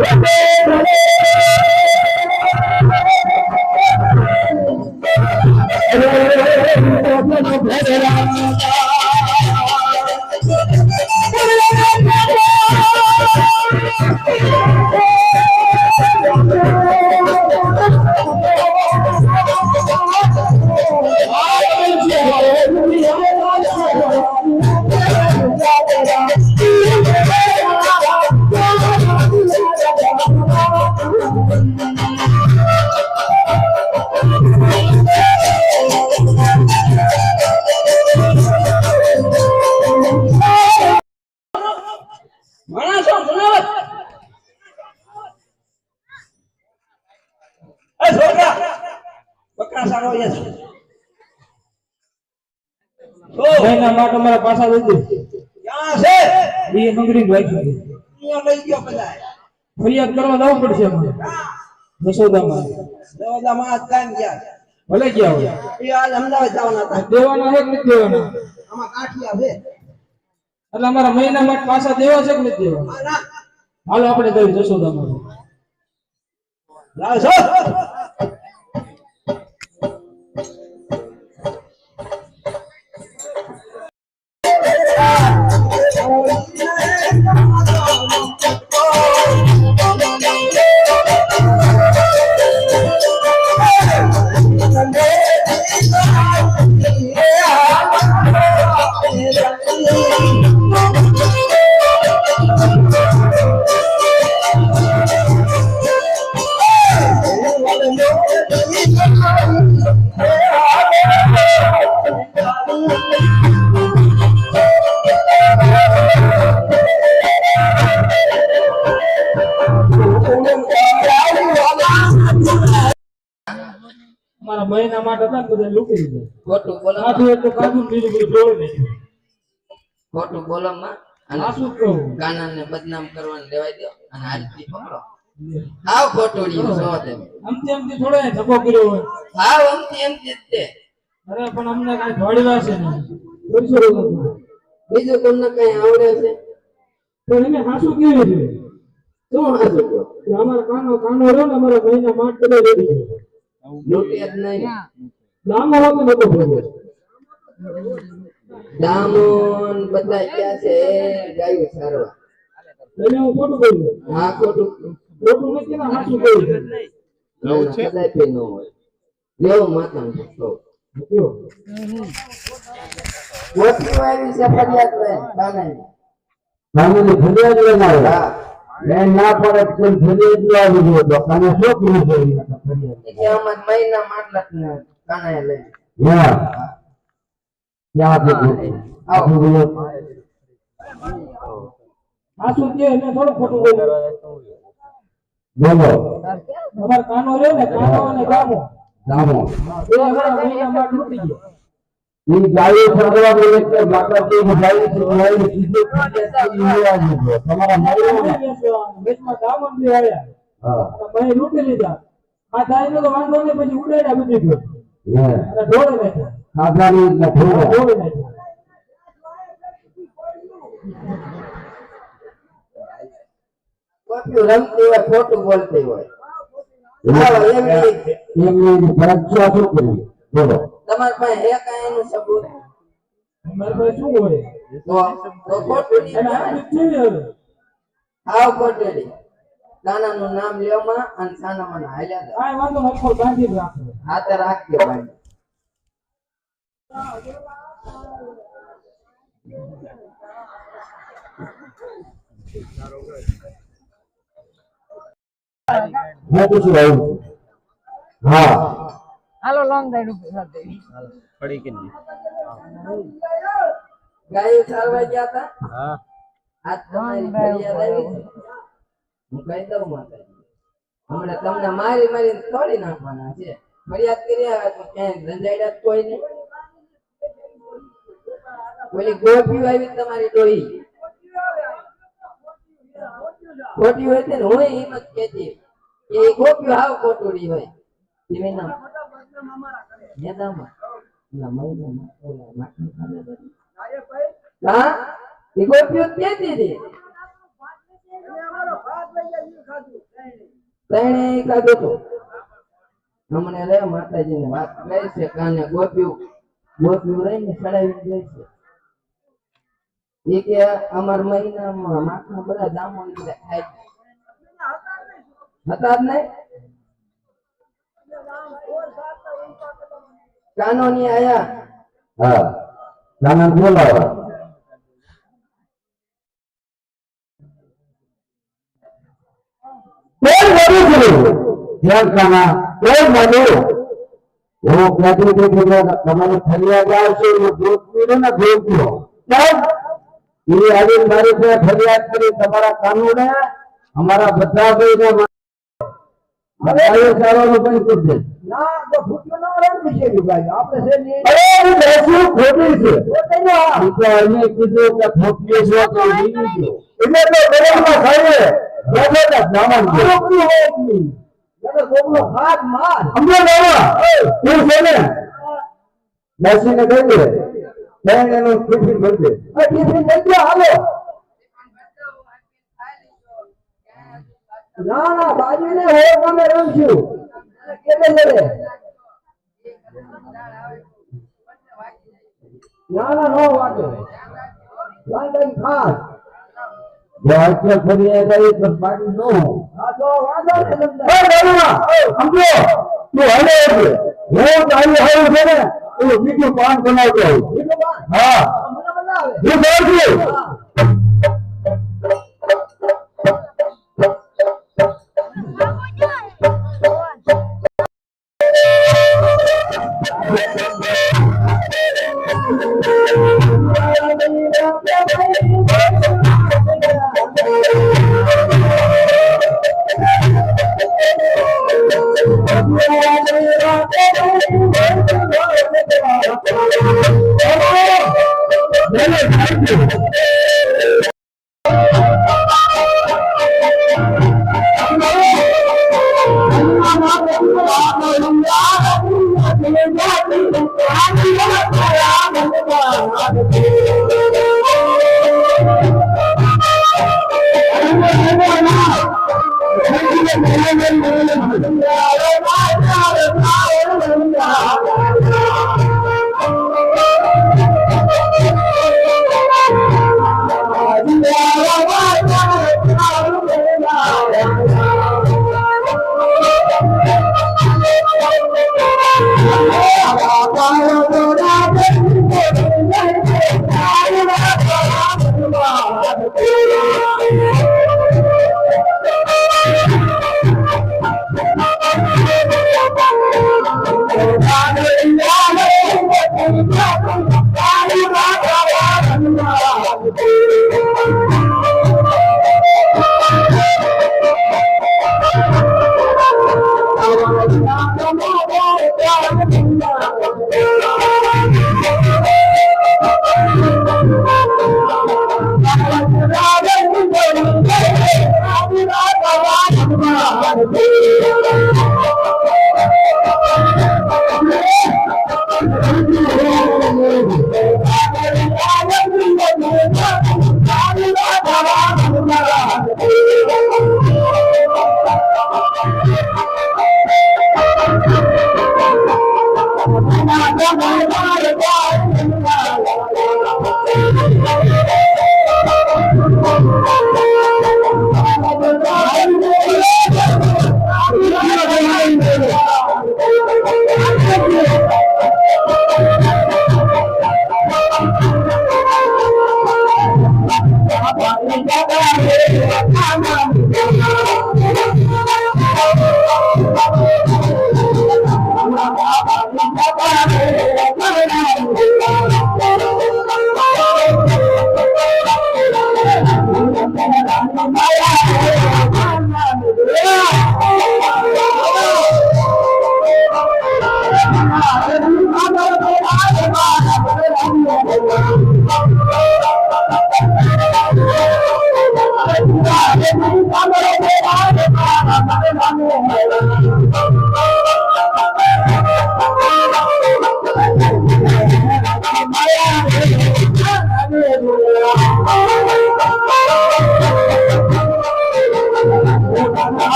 Woo! માણસો મહિના માટે અમારા પાછા દઈ દે. ક્યાં છે. એ મંગરી રાખી દે. અહીંયા લઈ ગયો બધા ફરિયાદ કરવા જવું પડશે અમારે. દવાદામાં આજ ગયા. ભલે ગયા હોય. એ આજ અમદાવાદ જવાના હતા. દેવાના છે કે નથી દેવાના? આમાં કાઠિયા છે. એટલે અમારા મહિના માટે પાછા દેવા છે કે નથી દેવા? હાલો આપણે દઈ જશોદામાં. લાવ છો. અમારા મહિના માટે હતા ને બધા ખોટું બોલો કાઢું એટલું કાઢું ને બીજું બધું જોડે નાખ્યું ખોટું બોલો માં? અને શું કહું? કાનાને બદનામ કરવાનું લેવાય દો અને આરતી પકડો. હાવ ખોટોડી છો તમે. આમથી આમથી થોડો એ ધક્કો કર્યો હોય. હાવ અમથી એમથી જ તે અરે પણ અમને કાઈ ભળવા છે. બીજું તમને કઈ આવડે છે? પણ એને હાસું કેવી છે શું કે અમારા કાનો કાનો રહ્યો ને અમારા ભાઈના માટ પડે રેડી લૂંટે જ નહીં. લાંબો હોતો નતો ભોગવો દામોન બધા ક્યાં છે? ગાયું સારવા. એને હું ખોટું કહ્યું હા ખોટું ખોટું નથી ને હાસું કહ્યું કદાચ ન હોય લેવો માતા કહો કયો? મોટી વાયરી છે ફરિયાદ લે કાનાની કાનૂની ફરિયાદ લઈને હા મેં ના પડે તો ફરિયાદ લઈ આવી તો કાને શું કર્યું છે એની માટે ફરિયાદ એટલે અમાર મહિના માટલા ને કાનાએ લઈ હા છે આવો. હાસું કે બોલો. કાનો રહ્યો ને કાનો અને ગામો. એ ગયો. ઈ ગાયો ફરવા બોલે કે ની? સીધું દીધો તમારા વેચમાં દામન બી આવ્યા. હા. અને મેં લૂંટી લીધા. આ દાઈનો તો વાંધો નહીં પછી ઉડાડ્યા બધી ગયો. હે. ઢોળે ખાધાની ઢોળે રમતી હોય ખોટું બોલતી હોય. તમારી પાસે એનું સબૂત. પાસે શું હોય? નાનાનું નામ લેવામાં અને સાનામાં હાલ્યા. આ વાંધો બાંધી રાખજો ભાઈ. હું પૂછું હા. હાલો લોંગ રાઈડ ઉપર સાથે ગાયો ચારવા ગયા હતા? આજ તમારી ફરિયાદ આવી. હું કહી દઉં માતાજી હમણાં તમને મારી મારી તોડી નાખવાના છે. ફરિયાદ કરી આવ્યા તો ક્યાંય રંજાડ્યા કોઈ નહીં. ઓલી ગોપીઓ આવી તમારી ડોહી. ખોટી હોય છે હું એમ જ કહેતી કે એ ગોપીઓ હાવ કોટોડી હોય. ધીમે નામ મેદામાં. ઓલા મહિનામાં ઓલા માટી ખાને બધી. હા? એ ગોપીઓ જ દીધી તેણે કાઢો તો હમણે લે માતાજીને વાત કહે છે કાને ગોપ્યું ગોપ્યું રહીને ચડાવી દે છે. એ કે અમાર મહિનામાં માખના બધા જામો બધા ખાય. હતા જ નહીં કાનોની આયા? હા. નાના બોલાવો કોણ બોલું છું ધ્યાન કાના કોણ આવશે એ આવી મારી ફરિયાદ કરી, તમારા કાનૂને, અમારા બધા ભાઈને બધાએ સારવાનું બંધ કરી દે ના તો ફૂટ્યો ના રહે ને વિશે ભાઈ. આપણે છે ને અરે બેસું ખોટી છે. ઈ તો એને કીધું કે ખોટી છે તો ઈ એટલે તો બરાબર ખાઈએ. બેઠો તો બ્રાહ્મણ છે. આરોપી હોય જ એટલે કોકનો હાથ માર. સમજો બાબા તું છે ને? બેસીને કહી દે. બેન એનું ટિફિન ભરી દે આ ટિફિન લઈ ગયો હાલો. ના ના બાજુને હોય તમે કેલે લેવે ના ના નો વાટો ખાસ. જો અત્યારે ફરી એ પાડી નો આ તો વાંધો ને એ તમને બાબા સમજો? તું હલે છે હું તારી હારું છે ને. તું બીજું પાન બનાવતો. બીજું હા. બનાવે? હું કહું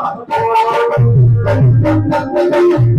Thank you.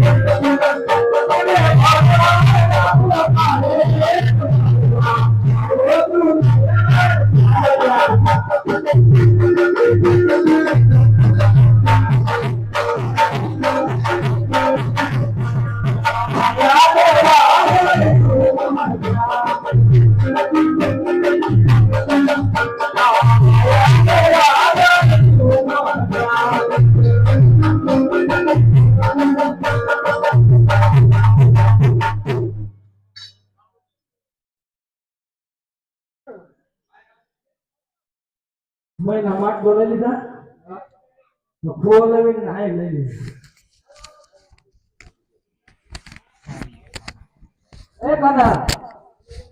મહિના માટ લઈ લીધા. ફોન લાવીને નાય લઈ લીધી. એ કાકા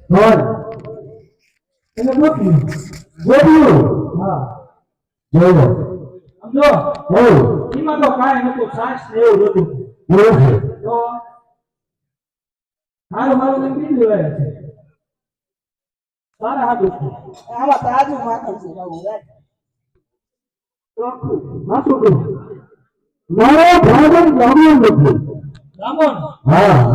બોલ એને ગોતી જોયું હા. જોયો સમજો? હો એમાં તો કાંઈ નતું સાસ ને એવું નતું તો હારું મારું એમ પી લેવાય છે. સારા હાથું છે. આમાં તાજું માખણ છે. હા મારો નથી.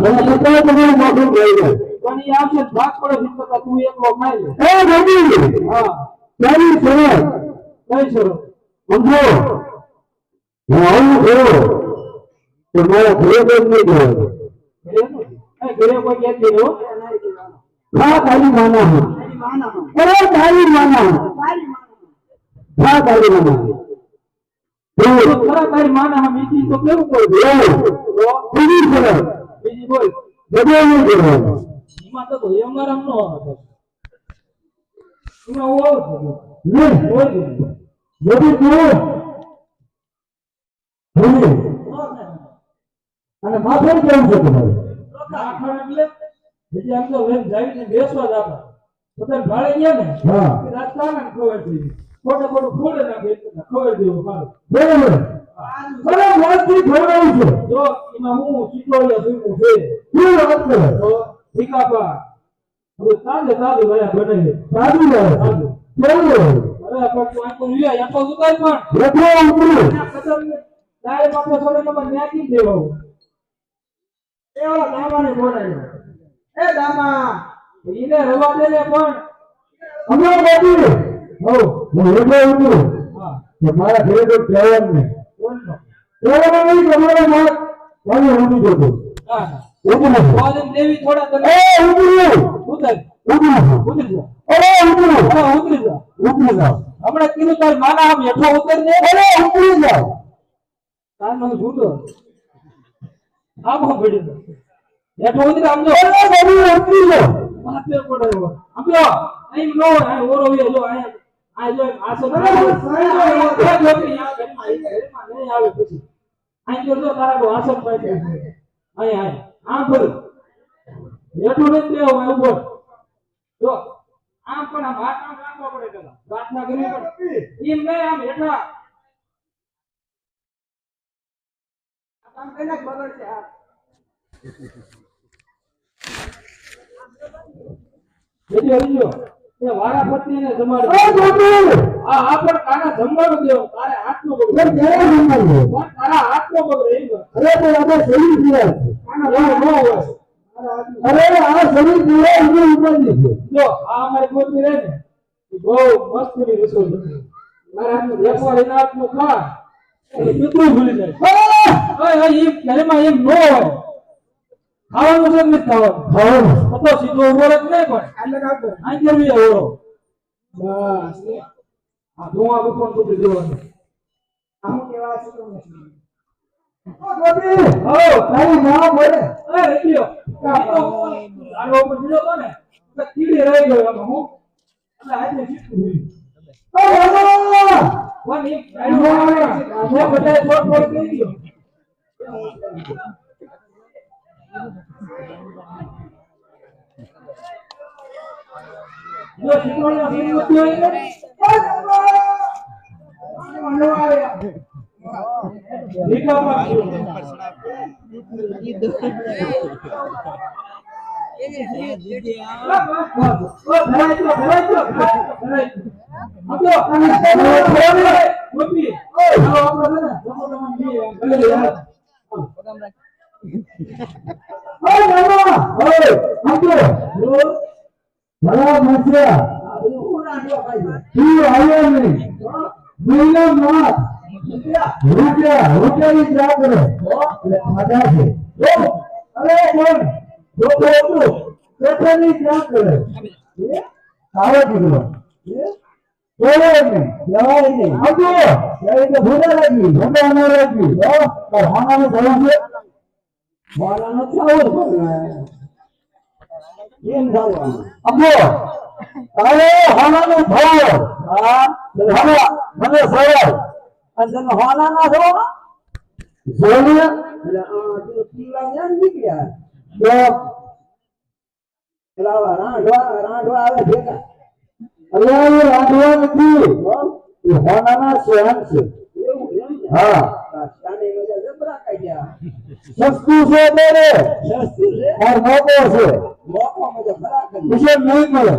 મને બતાવો તમારું મોઢું જોઈને પણ એ આવશે ભાગ પડે છે તો તું એકલો ખાઈ લે. એ ગમી હા. તારી સરળ. કઈ છો સમજો? હું આવું ખરો તો મારા ઘરે પણ નહીં જવાનું ઘરે નથી. એ ઘરે કોઈ કહેત નહીં હા. તારી માના. હું એની તારી માના. હું હા તારી માના. હું તો તો ખરા તારી માના હા બીજી તો કેવું કોઈ બીજી સરળ બીજી બોલ બધે નહીં કરવાનું એમાં તો એ અમારા નો હતો એમાં હું આવું છું. બોલ બધું કેવું ભૂલી અને માથે કેવું છે તમારે? માખણ એટલે બીજી આમ તો લઈને જાવીને બેસવા જ પોતાને ભાડે ગયા ને રાજકારણ ખબર થઈ ફોડે નાખે ખબર દેવું મારું. બરાબર. મને વાતથી ખવડાવું છે. જો એમાં હું શીખવાડ્યા શીખવું છે. શું વાત કરે? તો હવે બને અરે પણ તું આખું રહ્યા યા તો ઉતાર પણ. લખો ઉતરું તારે બાપે થોડે નંબર ન્યાકી એ ઓલા દામાને બોલાવ્યો. એ દામા. એને રવા દે ને પણ. અમે હો હું એટલે ઉતરું હા કે મારા ઘરે કોઈ કહેવાનું નહીં. કહેવાનું નહીં તમારે માર તમે ઉડી જતો. હા. ઉતરું ભોજન દેવી થોડા એ ઉતર. અરે અરે જાઓ. હમણાં કીધું તાર માના આમ હેઠો ઉતર ને અરે ઉતરી જાઓ. તાર મને છૂટો આમ પડી હેઠો ઉતરી આમ જો. અરે ઉતરી જાઓ. માથે પડે આમ જો અહીં નો ઓરો અહીં આ જો આ સો નહીં આવે પછી અહીં તો તારા બહુ આસન પાડી અહીં અહીં આમ બોલ હેઠું લેવું બોલ જો આમ પણ આમ હાથ આમ રાખવા પડે પેલા પ્રાર્થના કરવી પડે એમ નહીં આમ હેઠા આમ કઈને બગડ છે આ એ વારા પત્નીને જમાડે ગોપી આ આ પણ તારા જમવાનું દેવો તારે હાથનો બગડે જમવાનું પણ તારા હાથનો બગડે એમ. અરે તો આપણે શરીર જીવે આના એવું હોય. અરે આ શરીર જીવે એની ઉપરની છે. જો આ અમારી ગોતમી રહે ને બહુ મસ્તીની રસોઈ બને. મારા હાથનું વેપાર એના હાથનું ખા ભૂલી જાય. ઓય, ઓય, એમ ઘરમાં એમ ન હોય. ખાવાનું છે ખાવાનું? ખાવાનું. તો સીધો ઊભો રહે નહીં પણ. આ કેવી ઓળો બસ. આ ધોવા બુકણ તૂટી દેવાનું આમ કેવા છે ગોપી! ઓ તારી માં બોલે એ રેડિયો આ તો આનો ઉપર દીધો તો ને તો કીડી રહી ગયો આમાં હું. એટલે આજે શીખું બાબા વન એક ગાડીઓ બધા થોડ થોડ કરી દો જો શીખવાનો સીન નથી હોય ને ભલા મચ્યા તું આવ્યો નહીં? મહિના માસ રૂપિયા, રૂપિયાની ચા કરે. ખાધા છે. અરે કોણ? જોતો હતું. પેપરની ચા કરે. આવે દીકરો બોલો અબો અરે હોનાનું થયું. હા. હવે મને સવાલ અને હોનાના હોના ના થો? જોઈને એટલે આ ને નીકળ્યા. તો આવે ભેગા. એ નથી. હોનાના છે. હા. સસ્તું છે ત્યારે સસ્તું છે? ઓર મોકો છે. મોકો મજા ખરા કરી. નહીં મળે.